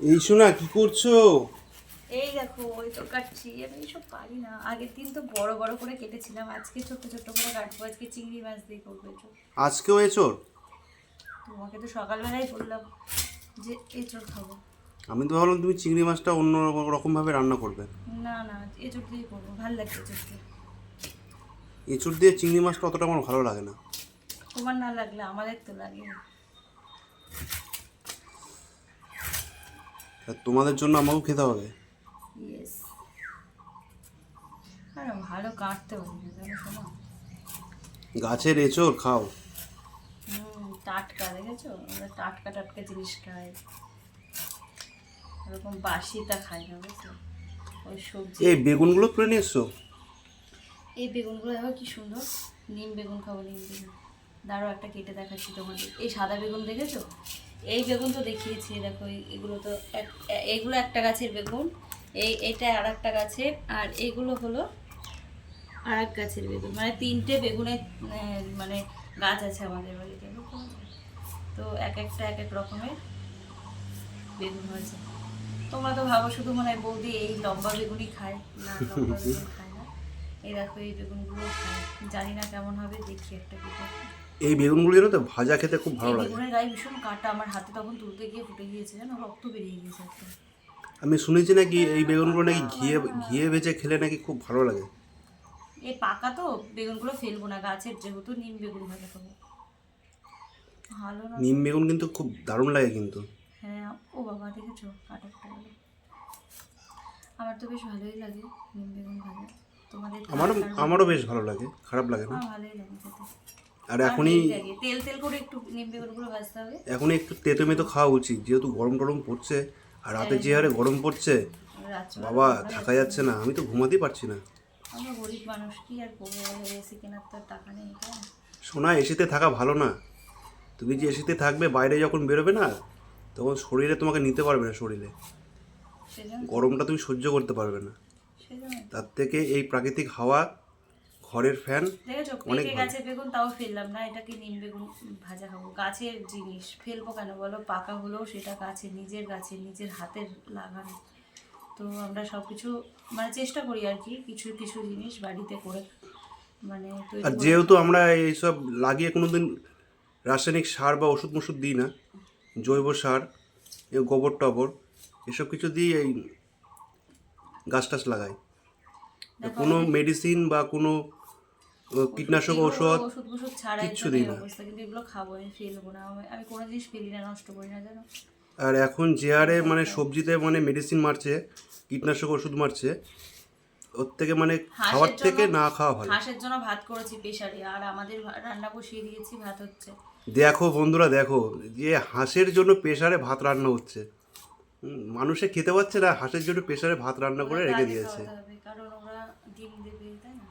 এই শোনা কি করছ? এই দেখো ওই তো কাটছি। আমি এইসব পারি না। আগের দিন তো বড় বড় করে কেটেছিলাম আজকে ছোট ছোট করে কাটবো আজকে চিংড়ি মাছ দিয়ে করব এঁচড় আজকেও এচোর? তোমাকে তো সকালবেলায় বললাম যে এঁচড় খাব। আমি তো ভাবলাম তুমি চিংড়ি মাছটা অন্য রকম ভাবে রান্না করবে। না না এঁচড় দিয়ে করব। ভালো লাগছে এঁচড় দিয়ে এঁচোর দিয়ে চিংড়ি মাছটা অতটা আমার ভালো লাগে না। তোমার না লাগলে আমাদের তো লাগে তোমাদের জন্য আমাকেও খেতে হবে। ভালো কাটতে গাছের এঁচোর খাও। টাটকা দেখেছ? আমরা টাটকা টাটকা জিনিস খাই এরকম বাসিটা খাই না বুঝছ? ওই সবজি। এই বেগুনগুলো তুলে নিয়ে এসছো? এই বেগুনগুলো দেখো কি সুন্দর। নিম বেগুন খাব নিম বেগুন। দাঁড়াও একটা কেটে দেখাচ্ছি তোমাদের। এই সাদা বেগুন দেখেছ? এই বেগুন তো দেখিয়েছি দেখো এগুলো তো এক এ- এগুলো একটা গাছের বেগুন, এই এটা আর একটা গাছের, আর এগুলো হলো আর এক গাছের বেগুন। মানে তিনটে বেগুনের মানে গাছ আছে আমাদের বাড়িতে তো এক একটা এক এক রকমের বেগুন হয়েছে। তোমরা তো ভাবো শুধু মনে হয় বৌদি এই লম্বা বেগুনই খায়, না, লম্বা বেগুন খায় না। এই দেখো, এই বেগুনগুলো খায়। জানি না কেমন হবে, দেখি একটা কেটে এই বেগুনগুলো জানো তো ভাজা খেতে খুব ভালো লাগে। বেগুনের গায়ে ভীষণ কাটা আমার হাতে তখন তুলতে গিয়ে ফুটে গিয়েছে জানো? রক্ত বেরিয়ে গিয়েছে আমি শুনেছি নাকি এই বেগুনগুলো নাকি ঘিয়ে ঘিয়ে ভেজে খেলে নাকি খুব ভালো লাগে। এই পাকা তো বেগুনগুলো ফেলব না গাছের যেহেতু নিম বেগুন ভাজা খাব। ভালো না। নিম বেগুন কিন্তু খুব দারুণ লাগে কিন্তু। হ্যাঁ ও বাবা দেখেছ? কাটা ফুটে গেল। আমার তো বেশ ভালোই লাগে নিম বেগুন ভাজা। তোমাদের আমারও আমারও বেশ ভালো লাগে খারাপ লাগে না? ভালোই লাগে খেতে। আর এখনই তেল তেল করে একটু নিম বেগুনগুলো ভাজতে হবে। এখনই একটু তেতো মেতো খাওয়া উচিত যেহেতু গরম টরম পড়ছে আর রাতে যে হারে গরম পড়ছে বাবা থাকা যাচ্ছে না আমি তো ঘুমাতেই পারছি না। আমরা গরিব মানুষ কি আর করব এসি কেনার তো টাকা নেই তাই সোনা এসিতে থাকা ভালো না। তুমি যে এসিতে থাকবে বাইরে যখন বেরোবে না তখন শরীরে তোমাকে নিতে পারবে না শরীরে। গরমটা তুমি সহ্য করতে পারবে না। তার থেকে এই প্রাকৃতিক হাওয়া ঘরের ফ্যান। অনেক গাছে বেগুন তাও ফেললাম না। এটাকে নিম বেগুন ভাজা খাব গাছের জিনিস। ফেলব কেন বলো? পাকা হলেও সেটা গাছে নিজের গাছে নিজের হাতের লাগানো। তো আমরা সব কিছু মানে চেষ্টা করি আর কি কিছু কিছু জিনিস বাড়িতে করে মানে আর যেহেতু আমরা এইসব লাগিয়ে কোনোদিন রাসায়নিক সার বা ওষুধ মষুধ দিই না জৈব সার গোবর টবর এসব কিছু দিয়ে এই গাছ টাছ লাগাই। কোনো মেডিসিন বা কোনো কীটনাশক ঔষধ ওষুধ ওষুধ ছাড়া কিচ্ছু দিই না। কিন্তু এগুলো খাব আমি ফেলব না। আমি- কোনো জিনিস ফেলি না নষ্ট করি না জানো? আর এখন যে হারে মানে সবজিতে মানে মেডিসিন মারছে কীটনাশক ওষুধ মারছে ওর থেকে মানে খাওয়ার থেকে না খাওয়া ভালো। হাঁসের জন্য ভাত করেছি প্রেশারে আর আমাদের রান্না বসিয়ে দিয়েছি ভাত হচ্ছে। দেখো বন্ধুরা দেখো যে হাঁসের জন্য প্রেশারে ভাত রান্না হচ্ছে। মানুষে খেতে পাচ্ছে না হাঁসের জন্য প্রেশারে ভাত রান্না করে রেখে দিয়েছে। কারণ ওরা ডিম দেবে তাই না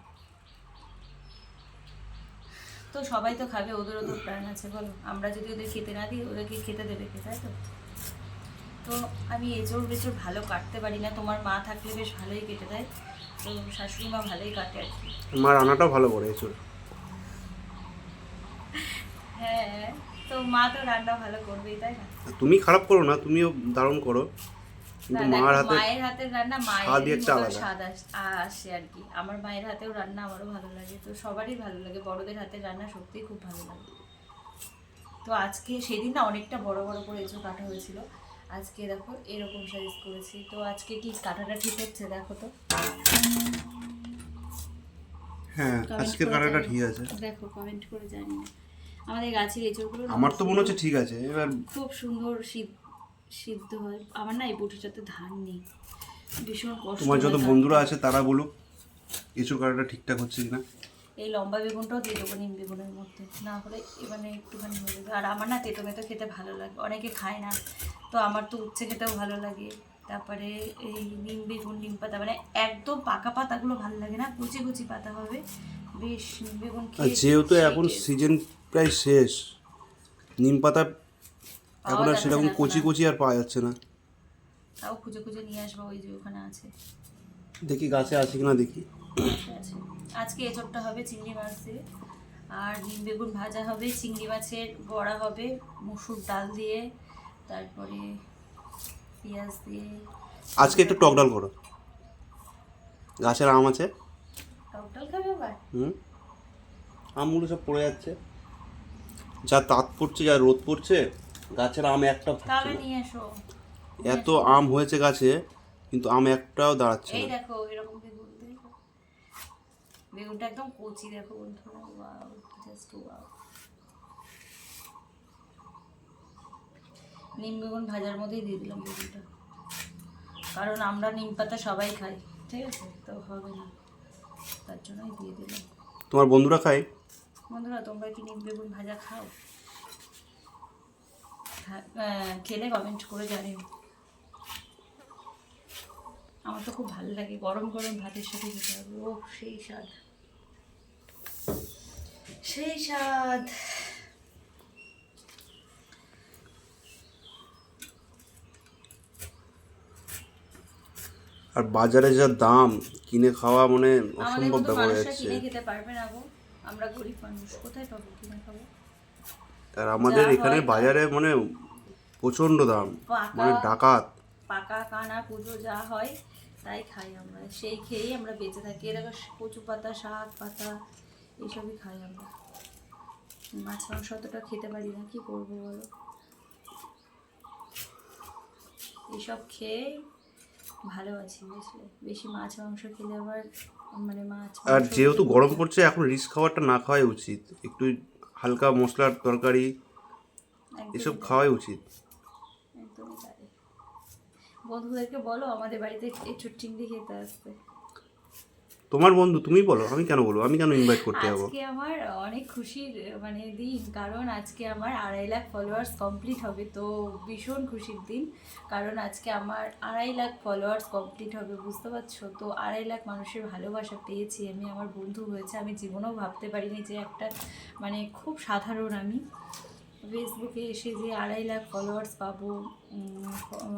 তো সবাই তো খাবে ওদেরও তো প্রাণ আছে বলো। আমরা যদি ওদের খেতে না দিই ওদেরকে খেতে দেবে কে তাই তো? তো আমি এজোর বেজোর ভালো কাটতে পারি না তোমার মা থাকলে বেশ ভালোই কেটে দেয় তো শাশুড়ি মা ভালোই কাটে আর কি। মা রান্নাটাও ভালো করে এসব হ্যাঁ তো মা তো রান্না ভালো করবেই তাই না? তুমি খারাপ করো না তুমিও দারুণ করো। কিন্তু মার হাতে মায়ের হাতের রান্না মায়ের একটা আলাদা। স্বাদ আসে আর কি। আমার মায়ের হাতেও রান্না আমারও ভালো লাগে তো সবারই ভালো লাগে। বড়দের হাতের রান্না সত্যিই খুব ভালো লাগে। তো আজকে সেদিন না অনেকটা বড় বড় করে এঁচো কাটা হয়েছিল। আজকে দেখো এরকম সাইজ করেছি। তো আজকে কি কাটাটা ঠিক হচ্ছে দেখো তো? হ্যাঁ করে কাটাটা ঠিক আছে। দেখো কমেন্ট করে জানি আমাদের গাছের এঁচোগুলো আমার তো মনে হচ্ছে ঠিক আছে। এবার খুব সুন্দর সিদ্ধ সিদ্ধ হয়। আমার না এই বটিটাতে ধান নেই। ভীষণ কষ্ট তোমার যত বন্ধুরা আছে তারা বলুক এঁচুর কাটাটা ঠিকঠাক হচ্ছে কিনা। এই লম্বা বেগুনটাও দিয়ে দেবো নিম বেগুনের মধ্যে। না হলে এ মানে একটুখানি হয়ে যাবে। আর আমার না তেতো মেতো খেতে ভালো লাগে। অনেকে খায় না। তো আমার তো উচ্ছে খেতেও ভালো লাগে। তারপরে এই নিম বেগুন নিম পাতা মানে একদম পাকা পাতাগুলো ভালো লাগে না? কুচি কুচি পাতা হবে। বেশ নিম বেগুন যেহেতু এখন সিজন প্রায় শেষ নিম পাতা এখন আর সেরকম কচি। কচি আর পাওয়া যাচ্ছে না। তাও খুঁজে খুঁজে নিয়ে আসব ওই যে ওখানে আছে। দেখি গাছে আছে কিনা দেখি। আজকে এচপটা হবে চিংড়ি মাছ। দিয়ে আর নিম বেগুন ভাজা হবে চিংড়ি মাছের বড়া হবে মুসুর ডাল দিয়ে তারপরে পেঁয়াজ দিয়ে। আজকে একটু টক ডাল করো। গাছের আম আছে? টক ডাল খাবে আবার? হুম? আমগুলো সব পড়ে যাচ্ছে। যা তাঁত পড়ছে যা রোদ পড়ছে গাছের আম একটা তাহলে নিয়ে এসো। এত আম হয়েছে গাছে কিন্তু আম একটাও দাঁড়াচ্ছে এই দেখো এরকম বেগুন দেখো। বেগুনটা একদম কচি দেখো বন্ধুরা ওয়াও জাস্ট ওয়াও। নিম বেগুন ভাজার মধ্যেই দিয়ে দিলাম বেগুনটা। কারণ আমরা নিম পাতা সবাই খাই ঠিক আছে? তো হবে না তার জন্যই দিয়ে দিলাম। তোমার বন্ধুরা খায়? বন্ধুরা তোমরা কি নিম বেগুন ভাজা খাও? খেলে কমেন্ট করে জানিও। আমার তো খুব ভালো লাগে গরম গরম ভাতের সাথে খেতে হবে। ও সেই স্বাদ। সেই স্বাদ। আর বাজারে যা দাম কিনে খাওয়া মানে অসম্ভব ব্যাপার হয়ে যাচ্ছে। কিনে খেতে পারবে না গো। আমরা গরিব মানুষ কোথায় পাবো কিনে খাব? আর আমাদের এখানে বাজারে মানে প্রচণ্ড দাম মানে ডাকাত। পাকা কানা পুজো যা হয় তাই খাই আমরা। সেই খেয়েই আমরা বেঁচে থাকি। এরকম কচু পাতা শাক পাতা এইসবই খাই আমরা। মাছ মাংস অতটা খেতে পারি না কি করব বলো? এইসব খেয়ে ভালো আছি বুঝলে? বেশি মাছ মাংস খেলে আবার মানে মাছ আর যেহেতু গরম পড়ছে এখন রিস্ক খাবারটা না খাওয়াই উচিত। একটু হালকা মশলার তরকারি এসব খাওয়াই উচিত। বন্ধুদেরকে বলো আমাদের বাড়িতে এই চিংড়ি খেতে আসতে তোমার বন্ধু তুমি বলো আমি কেন বলব? আমি কেন ইনভাইট করতে যাব? আজকে আমার অনেক খুশির মানে দিন কারণ আজকে আমার আড়াই লাখ ফলোয়ার্স কমপ্লিট হবে তো ভীষণ খুশির দিন। কারণ আজকে আমার আড়াই লাখ ফলোয়ার্স কমপ্লিট হবে বুঝতে পারছ? তো আড়াই লাখ মানুষের ভালোবাসা পেয়েছি আমি আমার বন্ধু হয়েছে। আমি জীবনেও ভাবতে পারিনি যে একটা মানে খুব সাধারণ আমি। ফেসবুকে এসে যে আড়াই লাখ ফলোয়ার্স পাবো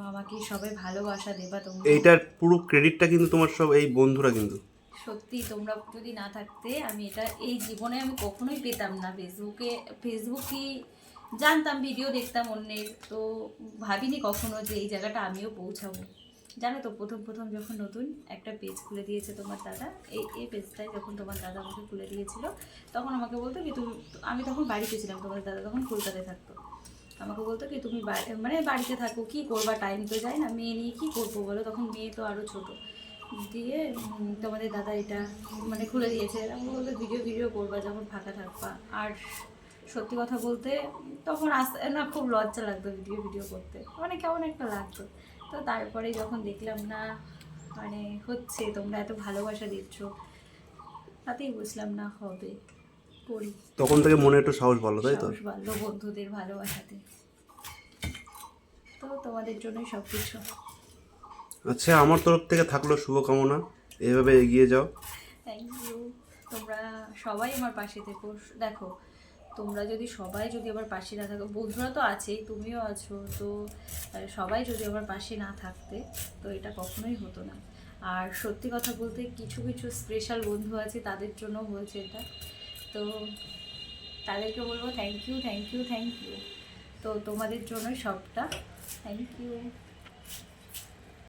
আমাকে সবাই ভালোবাসা দেবা তোমরা। এইটার পুরো ক্রেডিটটা কিন্তু তোমার সব এই বন্ধুরা কিন্তু। সত্যি তোমরা যদি না থাকতে, আমি এটা এই জীবনে আমি কখনোই পেতাম না। ফেসবুকে ফেসবুকে জানতাম, ভিডিও দেখতাম অন্যের, তো ভাবিনি কখনো যে এই জায়গাটা আমিও পৌঁছাবো। জানো তো, প্রথম প্রথম যখন নতুন একটা পেজ খুলে দিয়েছে তোমার দাদা, এই এই পেজটাই যখন তোমার দাদা আমাকে খুলে দিয়েছিল, তখন আমাকে বলতো কি, তুমি, আমি তখন বাড়িতে ছিলাম তোমার দাদা, তখন কলকাতায় থাকতো। আমাকে বলতো কি, তুমি মানে বাড়িতে থাকো, কি করবা? টাইম তো যায় না, মেয়ে নিয়ে কী করব বলো? তখন মেয়ে তো আরও ছোট। দিয়ে তোমাদের দাদা এটা মানে খুলে দিয়েছে। আমি বলতো ভিডিও ভিডিও করবা যখন ফাঁকা থাকবা। আর সত্যি কথা বলতে তখন আসতে না খুব লজ্জা লাগতো ভিডিও ভিডিও করতে। মানে কেমন একটা লাগতো। তো তারপরে যখন দেখলাম না মানে হচ্ছে তোমরা এত ভালোবাসা দিচ্ছ। তাতেই বুঝলাম না হবে করি। তখন থেকে মনে একটু সাহস ভালো তাই তো? বাড়লো বন্ধুদের ভালোবাসাতে। তো তোমাদের জন্যই সব কিছু আচ্ছা আমার তরফ থেকে থাকল শুভকামনা। এভাবে এগিয়ে যাও। থ্যাংক ইউ তোমরা সবাই আমার পাশে থেকো। দেখো, তোমরা যদি সবাই যদি আমার পাশে না থাকো, বন্ধুরা তো আছেই, তুমিও আছো, তো সবাই যদি আমার পাশে না থাকতে, তো এটা কখনোই হতো না। আর সত্যি কথা বলতে, কিছু কিছু স্পেশাল বন্ধু আছে, তাদের জন্য হয়েছে এটা। তো, তাদেরকে বলব thank you thank you thank you তো তোমাদের জন্য সবটা। Thank you